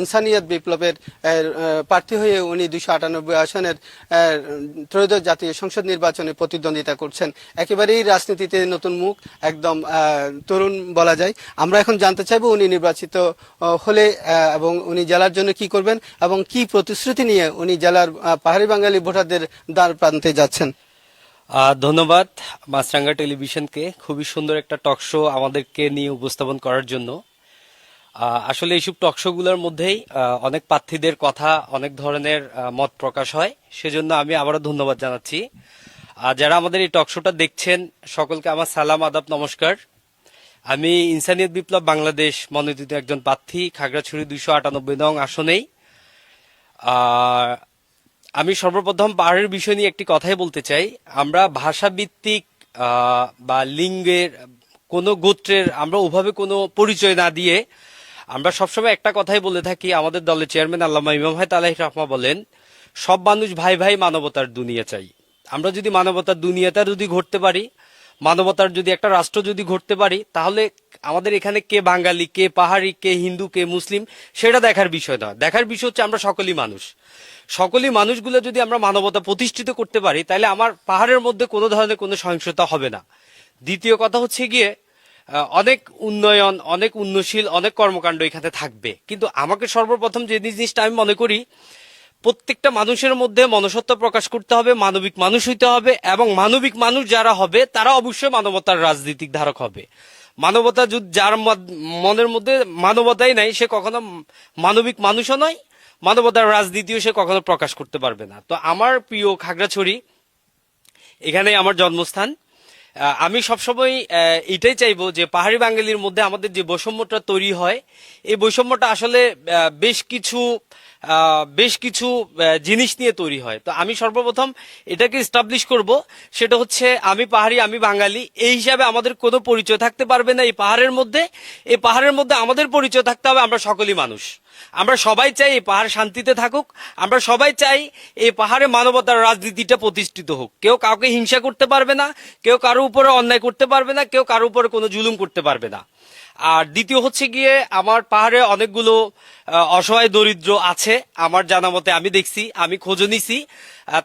ইনসানিয়ত বিপ্লবের প্রার্থী হয়ে উনি দুশো আটানব্বই আসনের ত্রয়োদশ জাতীয় সংসদ নির্বাচনে প্রতিদ্বন্দ্বিতা করছেন। একেবারেই রাজনীতিতে নতুন মুখ, একদম তরুণ বলা যায়। আমরা এখন জানতে চাইব উনি নির্বাচিত হলে এবং উনি জেলার জন্য কি করবেন এবং কি প্রতিশ্রুতি নিয়ে উনি জেলার পাহাড়ি বাঙালি ভোটারদের দ্বার প্রান্তে যাচ্ছেন। ধন্যবাদ মাছরাঙ্গা টেলিভিশনকে। খুবই সুন্দর একটা টক শো আমাদেরকে নিয়ে উপস্থাপন করার জন্য। আসলে এইসব টকশোগুলোর মধ্যেই অনেক প্রার্থীদের কথা, অনেক ধরনের মত প্রকাশ হয়। সেজন্য আমি আবারও ধন্যবাদ জানাচ্ছি। যারা আমাদের এই টকশোটা দেখছেন, সকলকে আমার সালাম, আদাব, নমস্কার। আমি ইনসানিয়ত বিপ্লব বাংলাদেশ মনোনীত একজন প্রার্থী, খাগড়াছড়ি দুইশো আটানব্বই নং আসনেই। আমি সর্বপ্রথম পাহাড়ের বিষয় নিয়ে একটি কথাই বলতে চাই। আমরা ভাষাভিত্তিক বা লিঙ্গের কোনো গোত্রের, আমরা ওভাবে কোনো পরিচয় না দিয়ে আমরা সবসময় একটা কথাই বলে থাকি, আমাদের দলের চেয়ারম্যান আল্লামা ইমাম ভাই তালাহ রহমা বলেন, সব মানুষ ভাই ভাই মানবতার দুনিয়া চাই। আমরা যদি মানবতার দুনিয়াটা যদি ঘটতে পারি, মানবতার যদি একটা রাষ্ট্র যদি ঘটতে পারি, তাহলে আমাদের এখানে কে বাঙালি, কে পাহাড়ি, কে হিন্দু, কে মুসলিম, সেটা দেখার বিষয় নয়। দেখার বিষয় হচ্ছে আমরা সকলেই মানুষ। সকলই মানুষগুলো যদি আমরা মানবতা প্রতিষ্ঠিত করতে পারি, তাহলে আমার পাহাড়ের মধ্যে কোনো ধরনের কোনো সহিংসতা হবে না। দ্বিতীয় কথা হচ্ছে গিয়ে অনেক উন্নয়ন, অনেক উন্নয়নশীল, অনেক কর্মকাণ্ড এখানে থাকবে। কিন্তু আমাকে সর্বপ্রথম যে জিনিসটা আমি মনে করি, প্রত্যেকটা মানুষের মধ্যে মনুষ্যত্ব প্রকাশ করতে হবে, মানবিক মানুষ হইতে হবে, এবং মানবিক মানুষ যারা হবে, তারা অবশ্যই মানবতার রাজনীতিক ধারক হবে। মানবতা যার মনের মধ্যে মানবতাই নাই, সে কখনো মানবিক মানুষও নয়, মানবতার রাজনীতিও সে কখনো প্রকাশ করতে পারবে না। তো আমার প্রিয় খাগড়াছড়ি এখানে আমার জন্মস্থান। আমি সবসময় এটাই চাইব যে পাহাড়ি বাঙালির মধ্যে আমাদের যে বৈষম্যটা তৈরি হয়, এই বৈষম্যটা আসলে বেশ কিছু বেশ কিছু জিনিস নিয়ে তৈরি হয়। তো আমি সর্বপ্রথম এটাকে স্টাবলিশ করব, সেটা হচ্ছে আমি পাহাড়ি, আমি বাঙালি, এই হিসাবে আমাদের কোনো পরিচয় থাকতে পারবে না এই পাহাড়ের মধ্যে। এই পাহাড়ের মধ্যে আমাদের পরিচয় থাকতে হবে আমরা সকলেই মানুষ। আমরা সবাই চাই এই পাহাড় শান্তিতে থাকুক। আমরা সবাই চাই এই পাহাড়ে মানবতার রাজনীতিটা প্রতিষ্ঠিত হোক। কেউ কাউকে হিংসা করতে পারবে না, কেউ কারও উপরে অন্যায় করতে পারবে না, কেউ কারও উপরে কোনো জুলুম করতে পারবে না। আর দ্বিতীয় হচ্ছে গিয়ে আমার পাহাড়ে অনেকগুলো অসহায় দরিদ্র আছে। আমার জানা মতে আমি দেখছি, আমি খোঁজ নিছি।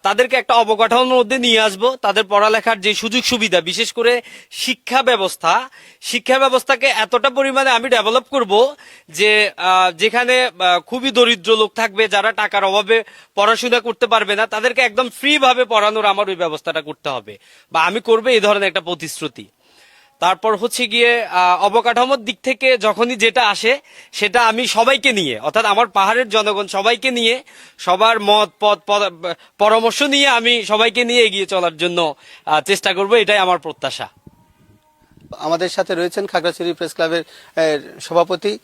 তাদেরকে একটা অবকাঠামোর মধ্যে নিয়ে আসব। তাদের পড়ালেখার যে সুযোগ সুবিধা, বিশেষ করে শিক্ষা ব্যবস্থা, শিক্ষা ব্যবস্থাকে এতটা পরিমাণে আমি ডেভেলপ করব যে যেখানে খুবই দরিদ্র লোক থাকবে, যারা টাকার অভাবে পড়াশোনা করতে পারবে না, তাদেরকে একদম ফ্রি ভাবে পড়ানোর আমার ওই ব্যবস্থাটা করতে হবে। বা আমি করবে এই ধরনের একটা প্রতিশ্রুতি। তারপর হচ্ছে গিয়ে অবকাঠামোর দিক থেকে যখনই যেটা আসে, সেটা আমি সবাইকে নিয়ে, অর্থাৎ আমার পাহাড়ের জনগণ সবাইকে নিয়ে, সবার মত, পদ- পরামর্শ নিয়ে আমি সবাইকে নিয়ে এগিয়ে চলার জন্য চেষ্টা করব, এটাই আমার প্রত্যাশা। আমাদের সাথে রয়েছেন খাগড়াছড়ি প্রেস ক্লাবের সভাপতি